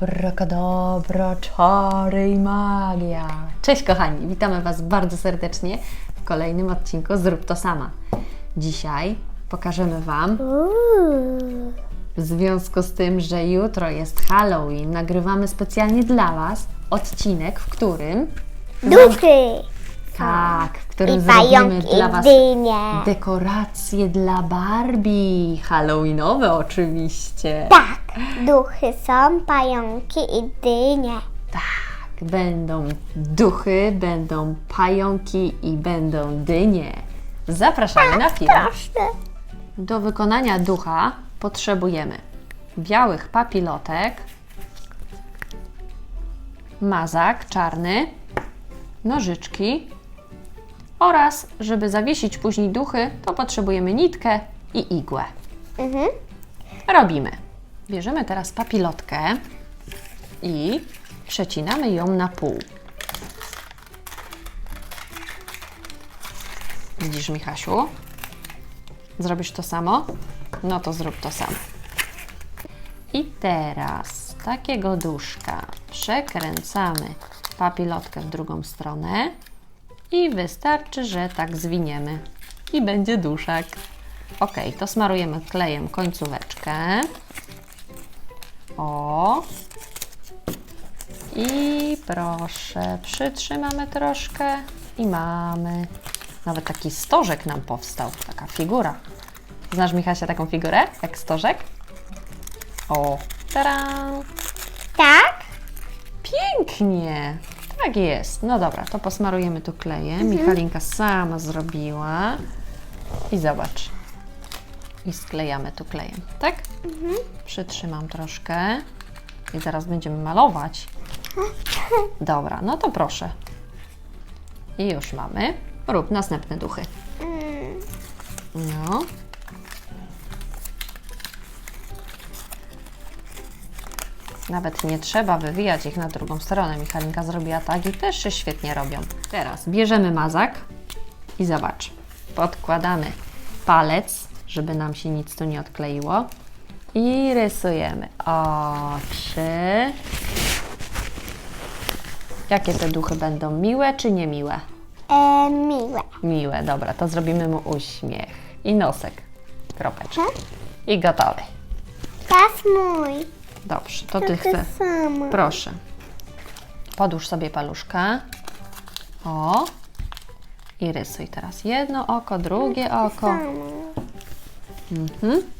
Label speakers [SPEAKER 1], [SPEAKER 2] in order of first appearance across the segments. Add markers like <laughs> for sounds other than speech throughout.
[SPEAKER 1] Abracadabra, czary i magia. Cześć kochani, witamy Was bardzo serdecznie w kolejnym odcinku Zrób to sama. Dzisiaj pokażemy Wam, w związku z tym, że jutro jest Halloween, nagrywamy specjalnie dla Was odcinek, w którym...
[SPEAKER 2] Duchy.
[SPEAKER 1] Tak, w którym
[SPEAKER 2] I
[SPEAKER 1] zrobimy dla Was
[SPEAKER 2] dynie.
[SPEAKER 1] dekoracje dla Barbie. Halloweenowe oczywiście.
[SPEAKER 2] Tak, duchy są, pająki i dynie.
[SPEAKER 1] Tak, będą duchy, będą pająki i będą dynie. Zapraszamy na film.
[SPEAKER 2] Proszę.
[SPEAKER 1] Do wykonania ducha potrzebujemy białych papilotek, mazak czarny, nożyczki oraz, żeby zawiesić później duchy, to potrzebujemy nitkę i igłę.
[SPEAKER 2] Mhm.
[SPEAKER 1] Robimy. Bierzemy teraz papilotkę i przecinamy ją na pół. Widzisz, Michasiu? Zrobisz to samo? No to zrób to samo. I teraz takiego duszka przekręcamy papilotkę w drugą stronę i wystarczy, że tak zwiniemy i będzie duszek. Ok, to smarujemy klejem końcóweczkę. O. I proszę, przytrzymamy troszkę i mamy. Nawet taki stożek nam powstał, taka figura. Znasz Michasia taką figurę, jak stożek? O, tara!
[SPEAKER 2] Tak?
[SPEAKER 1] Pięknie! Tak jest. No dobra, to posmarujemy tu klejem. Michalinka sama zrobiła. I zobacz. I sklejamy tu klejem, tak? Przytrzymam troszkę. I zaraz będziemy malować. Dobra, no to proszę. I już mamy. Rób następne duchy. No. Nawet nie trzeba wywijać ich na drugą stronę. Michalinka zrobiła tak i też się świetnie robią. Teraz bierzemy mazak i zobacz. Podkładamy palec, żeby nam się nic tu nie odkleiło. I rysujemy oczy. Jakie te duchy będą? Miłe czy niemiłe?
[SPEAKER 2] E, miłe.
[SPEAKER 1] Miłe, dobra, to zrobimy mu uśmiech. I nosek. Kropeczkę. I gotowy.
[SPEAKER 2] Teraz mój.
[SPEAKER 1] Dobrze, to ty
[SPEAKER 2] Takie
[SPEAKER 1] chcę.
[SPEAKER 2] samo.
[SPEAKER 1] Proszę. Podłóż sobie paluszka. O. I rysuj teraz jedno oko, drugie oko.
[SPEAKER 2] Samo.
[SPEAKER 1] Mhm.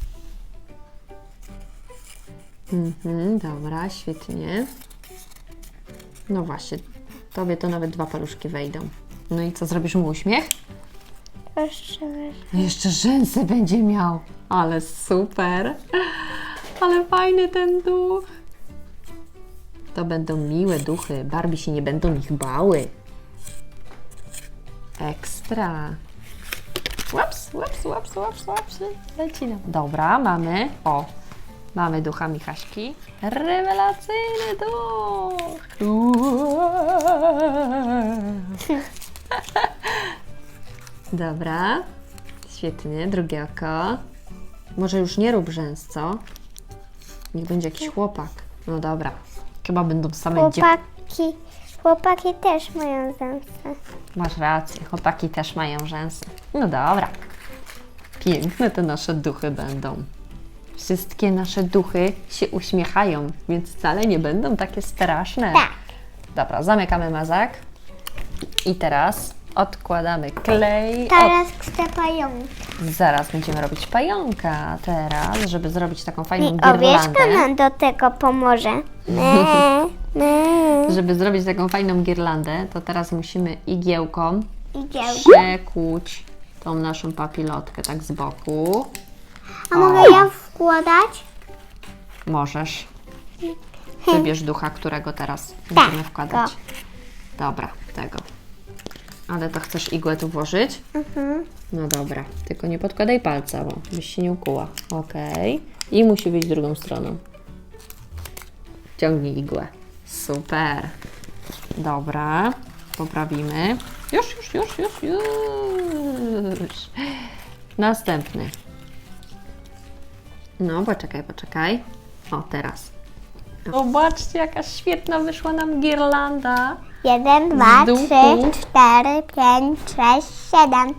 [SPEAKER 1] Mhm, dobra, świetnie. No właśnie, tobie to nawet dwa paluszki wejdą. No i co, zrobisz mu uśmiech?
[SPEAKER 2] Proszę.
[SPEAKER 1] Jeszcze rzęsy będzie miał. Ale super. Ale fajny ten duch. To będą miłe duchy. Barbie się nie będą ich bały. Ekstra. Łaps, łaps, łaps, łaps, łaps. Leci nam. Dobra, mamy. O, mamy ducha Michaśki. Rewelacyjny duch. <laughs> Dobra. Świetnie, drugie oko. Może już nie rób rzęs, co? Niech będzie jakiś chłopak. No dobra. Chyba będą same dziewczyny.
[SPEAKER 2] Chłopaki. Chłopaki też mają zemstę.
[SPEAKER 1] Masz rację, chłopaki też mają rzęsy. No dobra. Piękne te nasze duchy będą. Wszystkie nasze duchy się uśmiechają, więc wcale nie będą takie straszne.
[SPEAKER 2] Tak.
[SPEAKER 1] Dobra, zamykamy mazak. I teraz odkładamy klej.
[SPEAKER 2] Teraz chcę pająki.
[SPEAKER 1] Zaraz będziemy robić pająka teraz, żeby zrobić taką fajną
[SPEAKER 2] I owieczka
[SPEAKER 1] girlandę.
[SPEAKER 2] nam do tego pomoże. <laughs> Me, me.
[SPEAKER 1] Żeby zrobić taką fajną girlandę, to teraz musimy igiełką
[SPEAKER 2] Idziemy.
[SPEAKER 1] przekłuć tą naszą papilotkę tak z boku.
[SPEAKER 2] A mogę ja wkładać?
[SPEAKER 1] Możesz. Wybierz ducha, którego teraz będziemy wkładać. Dobra, tego. Ale to chcesz igłę tu włożyć?
[SPEAKER 2] Mhm.
[SPEAKER 1] No dobra, tylko nie podkładaj palca, bo byś się nie ukuła. Okej. I musi być drugą stroną. Ciągnij igłę. Super. Dobra, poprawimy. Już, już, już, już, już. Następny. No, poczekaj, poczekaj. O, teraz. Zobaczcie, jaka świetna wyszła nam girlanda.
[SPEAKER 2] Jeden, dwa,
[SPEAKER 1] duchu.
[SPEAKER 2] trzy, cztery, pięć, sześć, siedem.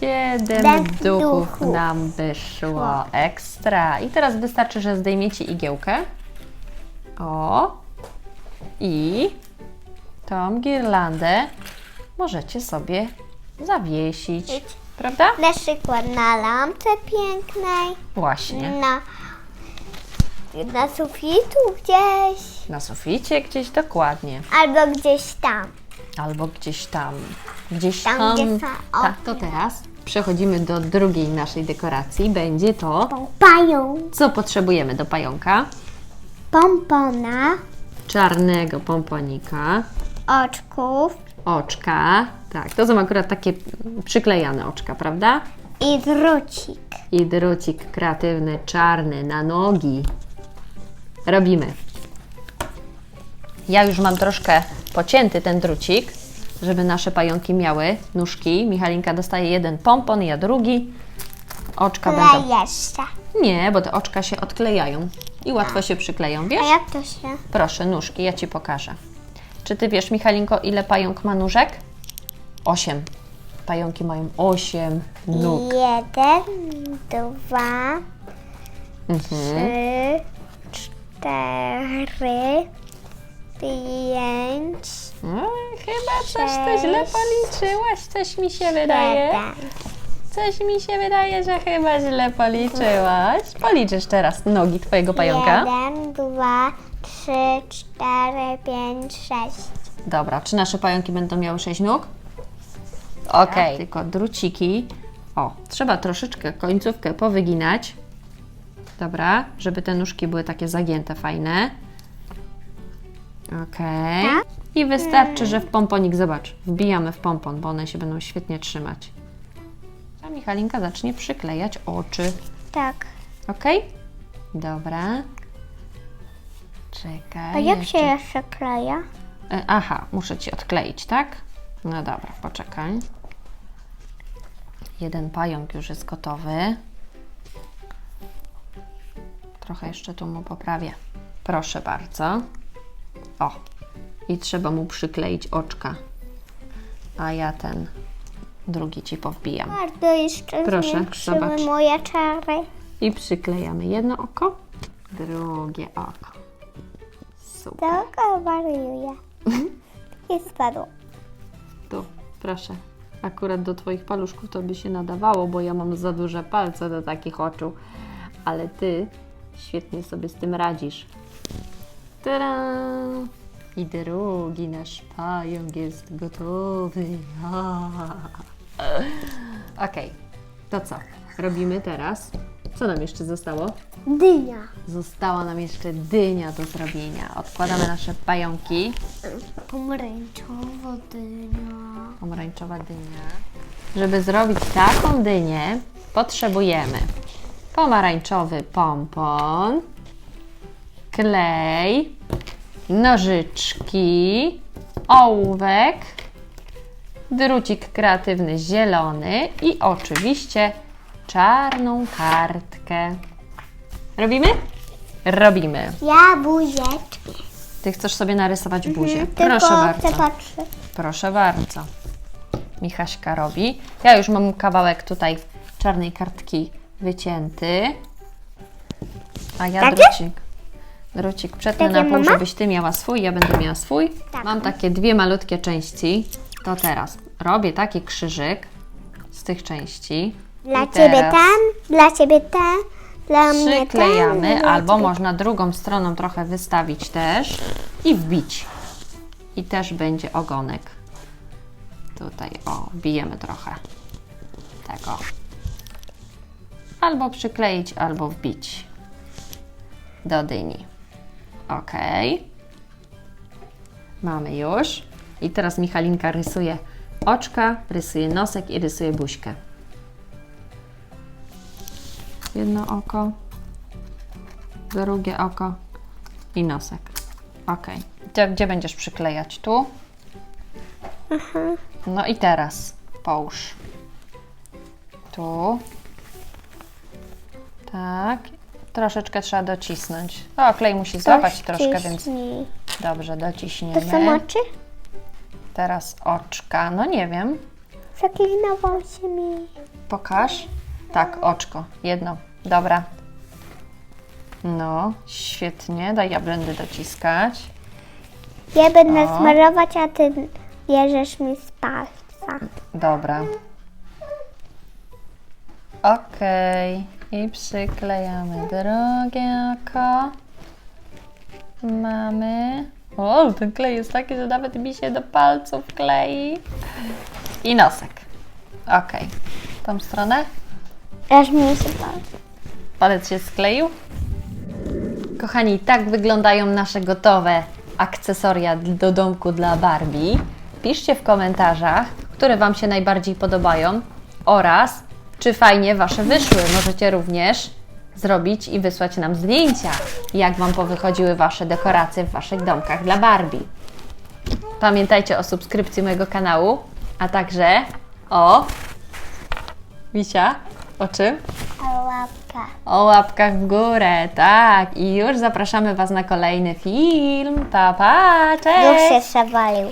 [SPEAKER 1] Siedem
[SPEAKER 2] Bez
[SPEAKER 1] duchów
[SPEAKER 2] duchu.
[SPEAKER 1] nam wyszło. Ekstra. I teraz wystarczy, że zdejmiecie igiełkę. O. I tą girlandę możecie sobie zawiesić. Prawda?
[SPEAKER 2] Na przykład na lampce pięknej,
[SPEAKER 1] Właśnie.
[SPEAKER 2] na, na sufitu gdzieś,
[SPEAKER 1] Na suficie gdzieś dokładnie.
[SPEAKER 2] albo gdzieś tam.
[SPEAKER 1] Albo gdzieś tam. Gdzieś
[SPEAKER 2] Tam,
[SPEAKER 1] tam.
[SPEAKER 2] gdzie są
[SPEAKER 1] Tak, to teraz przechodzimy do drugiej naszej dekoracji. Będzie to,
[SPEAKER 2] Pająk,
[SPEAKER 1] co potrzebujemy do pająka.
[SPEAKER 2] pompona,
[SPEAKER 1] Czarnego pomponika,
[SPEAKER 2] oczków
[SPEAKER 1] oczka. Tak, to są akurat takie przyklejane oczka, prawda?
[SPEAKER 2] i drucik.
[SPEAKER 1] I drucik kreatywny, czarny na nogi. Robimy. Ja już mam troszkę pocięty ten drucik, żeby nasze pająki miały nóżki. Michalinka dostaje jeden pompon, ja drugi. Oczka będą.
[SPEAKER 2] Klej jeszcze.
[SPEAKER 1] Nie, bo te oczka się odklejają i łatwo się przykleją, wiesz?
[SPEAKER 2] A jak to się?
[SPEAKER 1] Proszę, nóżki, ja Ci pokażę. Czy Ty wiesz, Michalinko, ile pająk ma nóżek? Osiem. Pająki mają osiem nóg.
[SPEAKER 2] Jeden, dwa,
[SPEAKER 1] Mhm.
[SPEAKER 2] trzy, cztery, pięć,
[SPEAKER 1] No, chyba coś to źle
[SPEAKER 2] Sześć.
[SPEAKER 1] policzyłaś, coś mi się wydaje.
[SPEAKER 2] siedem.
[SPEAKER 1] Coś mi się wydaje, że chyba źle policzyłaś. Policzysz teraz nogi Twojego pająka.
[SPEAKER 2] Jeden, dwa, trzy, cztery, pięć, sześć.
[SPEAKER 1] Dobra, czy nasze pająki będą miały sześć nóg? Okej. Tylko druciki. O, trzeba troszeczkę końcówkę powyginać. Dobra, żeby te nóżki były takie zagięte, fajne. Okej.
[SPEAKER 2] Tak?
[SPEAKER 1] I wystarczy, że w pomponik, zobacz, wbijamy w pompon, bo one się będą świetnie trzymać. A Michalinka zacznie przyklejać oczy.
[SPEAKER 2] Tak.
[SPEAKER 1] Ok? Dobra. Czekaj.
[SPEAKER 2] A jak
[SPEAKER 1] jeszcze-
[SPEAKER 2] się jeszcze kleja?
[SPEAKER 1] E, Aha, muszę Ci odkleić, tak? No dobra, poczekaj. Jeden pająk już jest gotowy. Trochę jeszcze tu mu poprawię. Proszę bardzo. O, i trzeba mu przykleić oczka. A ja ten drugi Ci powbijam.
[SPEAKER 2] Bardzo jeszcze
[SPEAKER 1] Proszę,
[SPEAKER 2] zwiększyły
[SPEAKER 1] zobacz.
[SPEAKER 2] moje czary.
[SPEAKER 1] I przyklejamy jedno oko, drugie oko. Super.
[SPEAKER 2] Taka wariuje. <laughs> I spadło.
[SPEAKER 1] Tu, proszę. Akurat do Twoich paluszków to by się nadawało, bo ja mam za duże palce do takich oczu. Ale Ty świetnie sobie z tym radzisz. Tada! I drugi nasz pająk jest gotowy. <laughs> Okej, to co? Robimy teraz. Co nam jeszcze zostało?
[SPEAKER 2] Dynia.
[SPEAKER 1] Została nam jeszcze dynia do zrobienia. Odkładamy nasze pająki.
[SPEAKER 2] Pomarańczowa dynia.
[SPEAKER 1] pomarańczowa dynia. Żeby zrobić taką dynię, potrzebujemy pomarańczowy pompon, klej, nożyczki, ołówek, drucik kreatywny zielony i oczywiście czarną kartkę. Robimy? Robimy.
[SPEAKER 2] Ja buzieczki.
[SPEAKER 1] Ty chcesz sobie narysować buzię.
[SPEAKER 2] Tylko
[SPEAKER 1] Proszę bardzo. Proszę bardzo. Michaśka robi. Ja już mam kawałek tutaj czarnej kartki wycięty. A ja
[SPEAKER 2] Takie?
[SPEAKER 1] drucik. Drucik przetnę
[SPEAKER 2] Takie,
[SPEAKER 1] na pół,
[SPEAKER 2] mama?
[SPEAKER 1] żebyś Ty miała swój, ja będę miała swój.
[SPEAKER 2] Tak.
[SPEAKER 1] Mam takie dwie malutkie części. To teraz robię taki krzyżyk z tych części.
[SPEAKER 2] Dla
[SPEAKER 1] I
[SPEAKER 2] ciebie
[SPEAKER 1] teraz
[SPEAKER 2] ten, dla ciebie ten, dla mnie ten.
[SPEAKER 1] Przyklejamy,
[SPEAKER 2] dla
[SPEAKER 1] albo
[SPEAKER 2] ciebie-
[SPEAKER 1] można drugą stroną trochę wystawić też i wbić. I też będzie ogonek. Tutaj, o, bijemy trochę tego. Albo przykleić, albo wbić do dyni. Ok. Mamy już. I teraz Michalinka rysuje oczka, rysuje nosek i rysuje buźkę. Jedno oko, drugie oko i nosek. Ok. To gdzie będziesz przyklejać? Tu? No i teraz połóż. Tu. Tak. Troszeczkę trzeba docisnąć. O, klej musi złapać troszkę, więc
[SPEAKER 2] Ciśnij.
[SPEAKER 1] dobrze,
[SPEAKER 2] To są
[SPEAKER 1] dociśniemy.
[SPEAKER 2] oczy?
[SPEAKER 1] Teraz oczka. No nie wiem.
[SPEAKER 2] Zaklinował się mi.
[SPEAKER 1] Pokaż. Tak, oczko. Jedno. Dobra. No, świetnie. Daj, ja będę dociskać.
[SPEAKER 2] Ja będę
[SPEAKER 1] O.
[SPEAKER 2] smarować, a ty bierzesz mi z palca.
[SPEAKER 1] Dobra. Okej. I przyklejamy drugie oko. Mamy. O, ten klej jest taki, że nawet mi się do palców klei. I nosek. Okej. Tą stronę.
[SPEAKER 2] Aż mi się palce.
[SPEAKER 1] Palec się skleił. Kochani, tak wyglądają nasze gotowe akcesoria do domku dla Barbie. Piszcie w komentarzach, które Wam się najbardziej podobają oraz czy fajnie Wasze wyszły. Możecie również zrobić i wysłać nam zdjęcia, jak Wam powychodziły Wasze dekoracje w Waszych domkach dla Barbie. Pamiętajcie o subskrypcji mojego kanału, a także o... Wisia, o czym?
[SPEAKER 2] A łapka.
[SPEAKER 1] O łapkach w górę, tak. I już zapraszamy Was na kolejny film. Pa, pa, cześć!
[SPEAKER 2] Się przewalił.